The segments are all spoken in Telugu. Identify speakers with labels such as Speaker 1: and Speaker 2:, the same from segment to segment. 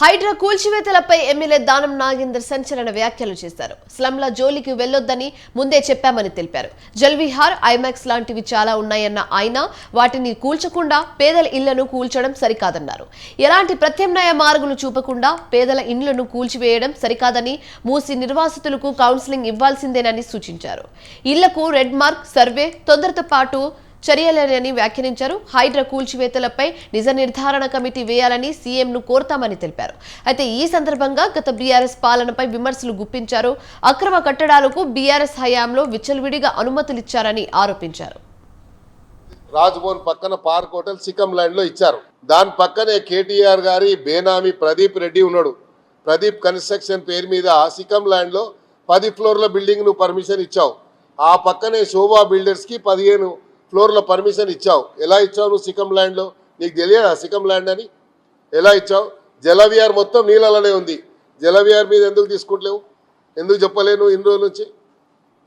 Speaker 1: హైడ్రా కూల్చివేతలపై ఎమ్మెల్యే దానం నాగేందర్ సంచలన వ్యాఖ్యలు చేశారు. స్లంల జోలికి వెళ్ళొద్దని ముందే చెప్పామని తెలిపారు. జల్విహార్ ఐమాక్స్ లాంటివి చాలా ఉన్నాయన్న ఆయన వాటిని కూల్చకుండా పేదల ఇళ్ళను కూల్చడం సరికాదన్నారు. ఎలాంటి ప్రత్యామ్నాయ మార్గులు చూపకుండా పేదల ఇండ్లను కూల్చివేయడం సరికాదని మూసి నిర్వాసితులకు కౌన్సిలింగ్ ఇవ్వాల్సిందేనని సూచించారు. ఇళ్ళకు రెడ్ మార్క్ సర్వే తొందరతో పాటు చర్యలేనని వ్యాఖ్యానించారు. హైడ్రా కూల్చివేతలపై నిజ నిర్ధారణ కమిటీ వేయాలని సీఎంను కోరతామని తెలిపారు. అయితే ఈ సందర్భంగా గత బీఆర్ఎస్ పాలనపై విమర్శలు గుప్పించారు. అక్రమ కట్టడాలకు బీఆర్ఎస్ హయాంలో విచ్చలవిడిగా అనుమతులిచ్చారని ఆరోపించారు.
Speaker 2: రాజ్భవన్ పక్కన పార్క్ హోటల్ సికం ల్యాండ్లో ఇచ్చారు. దాని పక్కనే కేటీఆర్ గారి బేనామీ ప్రదీప్ రెడ్డి ఉన్నాడు. ప్రదీప్ కన్స్ట్రక్షన్ పేరు మీద సికం ల్యాండ్లో పది ఫ్లోర్ల బిల్డింగ్ నువ్వు పర్మిషన్ ఇచ్చావు. ఆ పక్కనే శోభా బిల్డర్స్కి పదిహేను ఫ్లోర్లో పర్మిషన్ ఇచ్చావు. ఎలా ఇచ్చావు నువ్వు సికం ల్యాండ్లో? నీకు తెలియదా సికం ల్యాండ్ అని? ఎలా ఇచ్చావు? జలవిహార్ మొత్తం నీళ్ళలోనే ఉంది. జలవిహార్ మీద ఎందుకు తీసుకుంటలేవు? ఎందుకు చెప్పలేను ఇన్ని రోజుల నుంచి?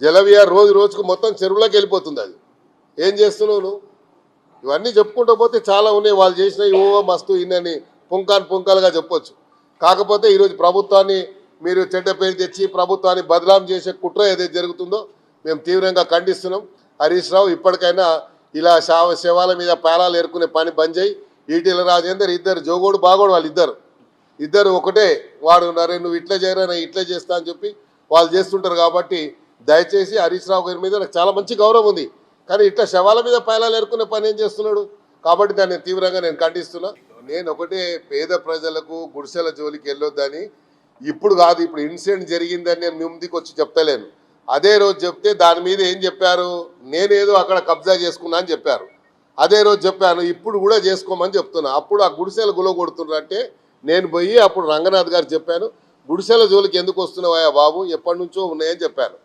Speaker 2: జలవిహార్ రోజు రోజుకు మొత్తం చెరువులోకి వెళ్ళిపోతుంది అది. ఏం చేస్తున్నావు నువ్వు? ఇవన్నీ చెప్పుకుంటూ పోతే చాలా ఉన్నాయి. వాళ్ళు చేసిన ఓ మస్తు ఇన్నని పుంకాన్ పుంకాలుగా చెప్పొచ్చు. కాకపోతే ఈరోజు ప్రభుత్వాన్ని మీరు చెడ్డ పేరు తెచ్చి ప్రభుత్వాన్ని బదలాం చేసే కుట్ర ఏదైతే జరుగుతుందో మేము తీవ్రంగా ఖండిస్తున్నాం. హరీష్ రావు ఇప్పటికైనా ఇలా శవ శవాల మీద పేలాలు ఏరుకునే పని బంద్ చేయి. ఈటీల రాజేందర్ ఇద్దరు జోగోడు బాగోడు వాళ్ళు ఇద్దరు. ఇద్దరు ఒకటే వాడు నరే నువ్వు ఇట్లా చేయరా నేను ఇట్లా చేస్తా అని చెప్పి వాళ్ళు చేస్తుంటారు కాబట్టి దయచేసి హరీష్ రావు గారి మీద నాకు చాలా మంచి గౌరవం ఉంది. కానీ ఇట్లా శవాల మీద పేలాలు ఏరుకునే పని ఏం చేస్తున్నాడు? కాబట్టి దాన్ని తీవ్రంగా నేను ఖండిస్తున్నా. నేను ఒకటే పేద ప్రజలకు గుడిసెల జోలికి వెళ్ళొద్దని ఇప్పుడు కాదు ఇప్పుడు ఇన్సిడెంట్ జరిగిందని నేను ముందుకు వచ్చి చెప్తలేను. అదే రోజు చెప్తే దాని మీద ఏం చెప్పారు? నేనేదో అక్కడ కబ్జా చేసుకున్నా అని చెప్పారు. అదే రోజు చెప్పాను ఇప్పుడు కూడా చేసుకోమని చెప్తున్నా. అప్పుడు ఆ గుడిసెలు గులో కొడుతున్నారంటే నేను పోయి అప్పుడు రంగనాథ్ గారు చెప్పాను గుడిసెల జోలికి ఎందుకు వస్తున్నావా బాబు? ఎప్పటి నుంచో ఉన్నాయని చెప్పాను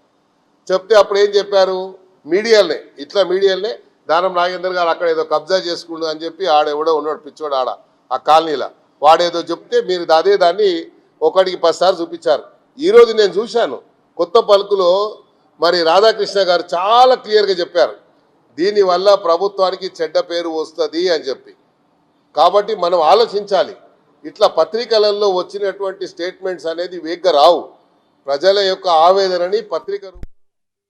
Speaker 2: చెప్తే అప్పుడు ఏం చెప్పారు? మీడియాలనే ఇట్లా మీడియాలనే దానం నాగేందర్ గారు అక్కడ ఏదో కబ్జా చేసుకుండు అని చెప్పి ఆడెవడో ఉన్నాడు పిచ్చోడు ఆడ ఆ కాలనీలో. వాడేదో చెప్తే మీరు అదే దాన్ని ఒకటికి పదిసార్లు చూపించారు. ఈరోజు నేను చూశాను. కొత్త పలుకులో మరి రాధాకృష్ణ గారు చాలా క్లియర్గా చెప్పారు. దీనివల్ల ప్రభుత్వానికి చెడ్డ పేరు వస్తుంది అని చెప్పి. కాబట్టి మనం ఆలోచించాలి. ఇట్లా పత్రికలలో వచ్చినటువంటి స్టేట్మెంట్స్ అనేది వేగ్గా రావు. ప్రజల యొక్క ఆవేదనని పత్రిక రూ-